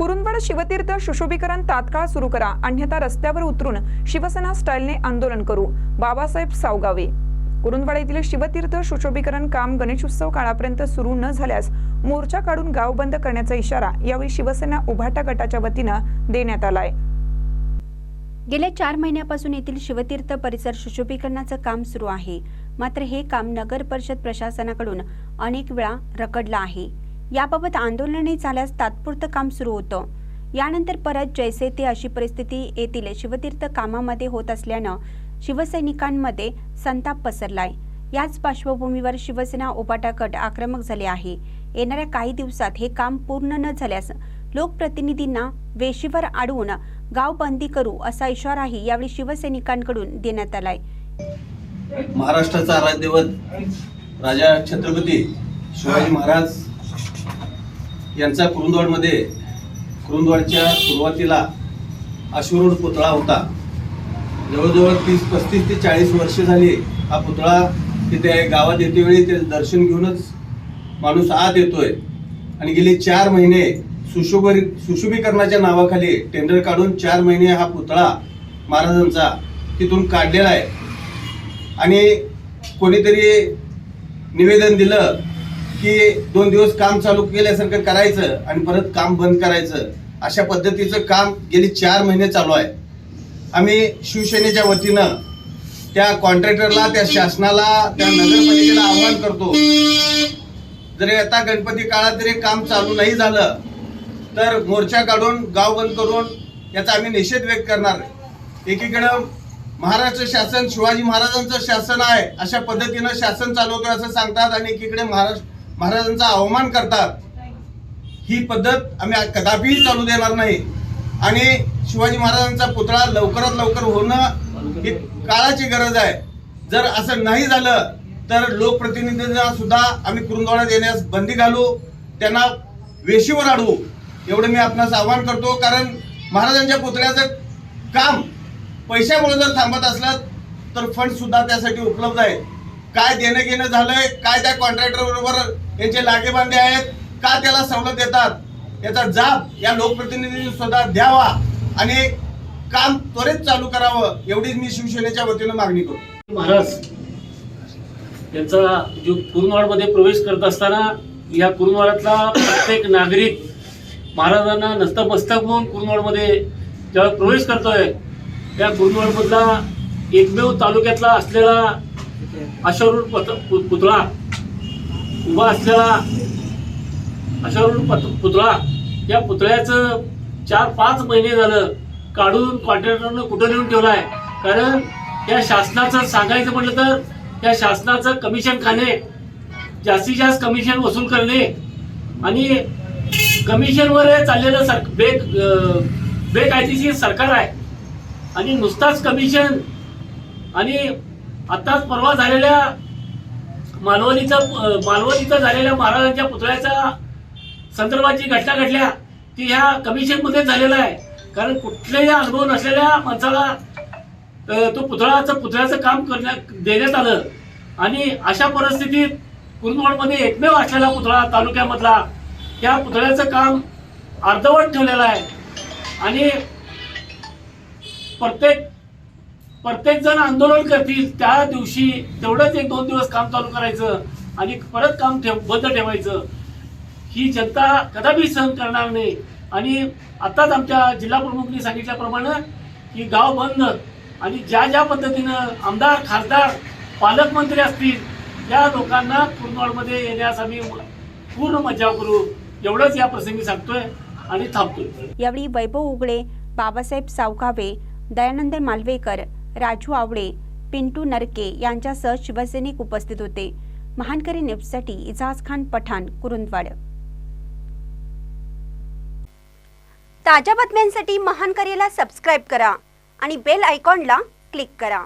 कुरुंदवाड शिवतीर्थ सुशोभीकरण तात्काळ सुरू करा. अन्यथा रस्त्यावर उतरून शिवसेना स्टाईलने आंदोलन करू. बाबासाहेब सावगावे. कुरुंदवाड येथील शिवतीर्थ सुशोभीकरण काम गणेशोत्सव काळापर्यंत सुरू न झाल्यास मोर्चा काढून गाव बंद करण्याचा इशारा यावेळी शिवसेना उभाटा गटाच्या वतीनं देण्यात आलाय. गेल्या चार महिन्यापासून येथील शिवतीर्थ परिसर सुशोभीकरणाचं काम सुरू आहे. मात्र हे काम नगर परिषद प्रशासनाकडून अनेक वेळा रखडलं आहे. याबाबत आंदोलने झाल्यास तात्पुरतं काम सुरू होतं. यानंतर परत जैसे ते अशी परिस्थिती येथील शिवतीर्थ कामामध्ये होत असल्यानं शिवसैनिकांमध्ये संताप पसरलाय. याच पार्श्वभूमीवर शिवसेना उबाटा गट आक्रमक झाले आहे. येणाऱ्या काही दिवसात हे काम पूर्ण न झाल्यास लोकप्रतिनिधींना वेशीवर अडवून गाव बंदी करू असा इशाराही यावेळी शिवसैनिकांकडून देण्यात आलाय. महाराष्ट्राचा आराध्यवत राजा छत्रपती शिवाजी महाराज यांचा कुरुंदवाडमध्ये कुरुंदवाडच्या सुरुवातीला अश्वरूढ पुतळा होता. जवळजवळ तीस पस्तीस ते चाळीस वर्ष झाली हा पुतळा तिथे गावात येतेवेळी ते दर्शन घेऊनच माणूस आत येतोय. आणि गेले चार महिने सुशोभरी सुशोभीकरणाच्या नावाखाली टेंडर काढून चार महिने हा पुतळा महाराजांचा तिथून काढलेला आहे. आणि कोणीतरी निवेदन दिलं की दोन दिवस काम चालू केल्यासारखं करायचं आणि परत काम बंद करायचं. अशा पद्धतीचं काम गेली चार महिने चालू आहे. आम्ही शिवसेनेच्या वतीनं त्या कॉन्ट्रॅक्टरला त्या शासनाला त्या नगरपालिकेला आव्हान करतो. जरी आता गणपती काळात जरी काम चालू नाही झालं तर मोर्चा काढून गाव बंद करून याचा आम्ही निषेध व्यक्त करणार एकीकडं महाराष्ट्र शासन शिवाजी महाराजांचं शासन आहे अशा पद्धतीनं शासन चालवतोय असं सांगतात आणि एकीकडे महाराष्ट्र महाराजांचा अवमान करतात. ही पद्धत आम्ही कदापिही चालू देणार नाही. आणि शिवाजी महाराजांचा पुतळा लवकरात लवकर होणं ही काळाची गरज आहे. जर असं नाही झालं तर लोकप्रतिनिधींना सुद्धा आम्ही कुरुंदवाडा देण्यास बंदी घालू त्यांना वेशीवर अडवू एवढं मी आपणास आवाहन करतो कारण महाराजांच्या पुतळ्याचं काम पैशामुळे जर थांबत असलं तर फंड सुद्धा त्यासाठी उपलब्ध आहे. काय देणं घेणं झालंय काय त्या कॉन्ट्रॅक्टर बरोबर यांचे लागेबांधे आहेत का त्याला सवलत देतात? याचा जाब या लोकप्रतिनिधींनी सुद्धा द्यावा आणि काम त्वरित चालू करावं एवढीच मी शिवसेनेच्या वतीनं मागणी करतो. महाराज त्यांचा जो कुरुंदवाडमध्ये प्रवेश करत असताना या कुरुंदवाडातला प्रत्येक नागरिक महाराजांना नस्तमस्तक होऊन कुरुंदवाडमध्ये ज्यावेळेस प्रवेश करतोय त्या कुरुंदवाडमधला एकमेव तालुक्यातला असलेला अश्वरूढ पुतळा उभा असलेला अशावरून पत- पुतळा. या पुतळ्याचं चार पाच महिने झालं काढून कॉन्ट्रॅक्टरनं कुठं नेऊन आहे कारण या शासनाचं सांगायचं म्हटलं तर त्या शासनाचं कमिशन खाणे जास्तीत जास्त कमिशन वसूल करणे आणि कमिशनवर चाललेलं सर बेक बेकायदेशीर सरकार आहे. आणि नुसताच कमिशन आणि आत्ताच परवा झालेल्या मालवणीचा मालवणीचा झालेल्या महाराजांच्या पुतळ्याच्या संदर्भात जी घटना घडल्या. ती ह्या कमिशनमध्ये झालेला आहे. कारण कुठलेही अनुभव नसलेल्या माणसाला तो पुतळाचं पुतळ्याचं काम करण्यात देण्यात आलं. आणि अशा परिस्थितीत कुरुंदवाडमध्ये एकमेव असलेला पुतळा तालुक्यामधला त्या पुतळ्याचं काम अर्धवट ठेवलेलं आहे. आणि प्रत्येक प्रत्येक जण आंदोलन करतील त्या दिवशी तेवढंच एक दोन दिवस काम चालू करायचं आणि परत काम ठेव बंद ठेवायचं. ही जनता कदापि सहन करणार नाही. आणि आताच आमच्या जिल्हा प्रमुखांनी सांगितल्याप्रमाणे की गाव बंद आणि ज्या ज्या पद्धतीनं आमदार खासदार पालकमंत्री असतील त्या लोकांना कुरुंदवाडमध्ये येण्यास आम्ही पूर्ण मज्जाव करू. एवढंच या प्रसंगी सांगतोय आणि थांबतोय. यावेळी वैभव उगळे बाबासाहेब सावकावे दयानंद मालवेकर राजू आवळे पिंटू नरके यांच्यासह शिवसैनिक उपस्थित होते. महानकरी न्यूजसाठी इजाज खान पठाण कुरुंदवाड. ताज्या बातम्यांसाठी महानकरीला सबस्क्राईब करा आणि बेल आयकॉनला क्लिक करा.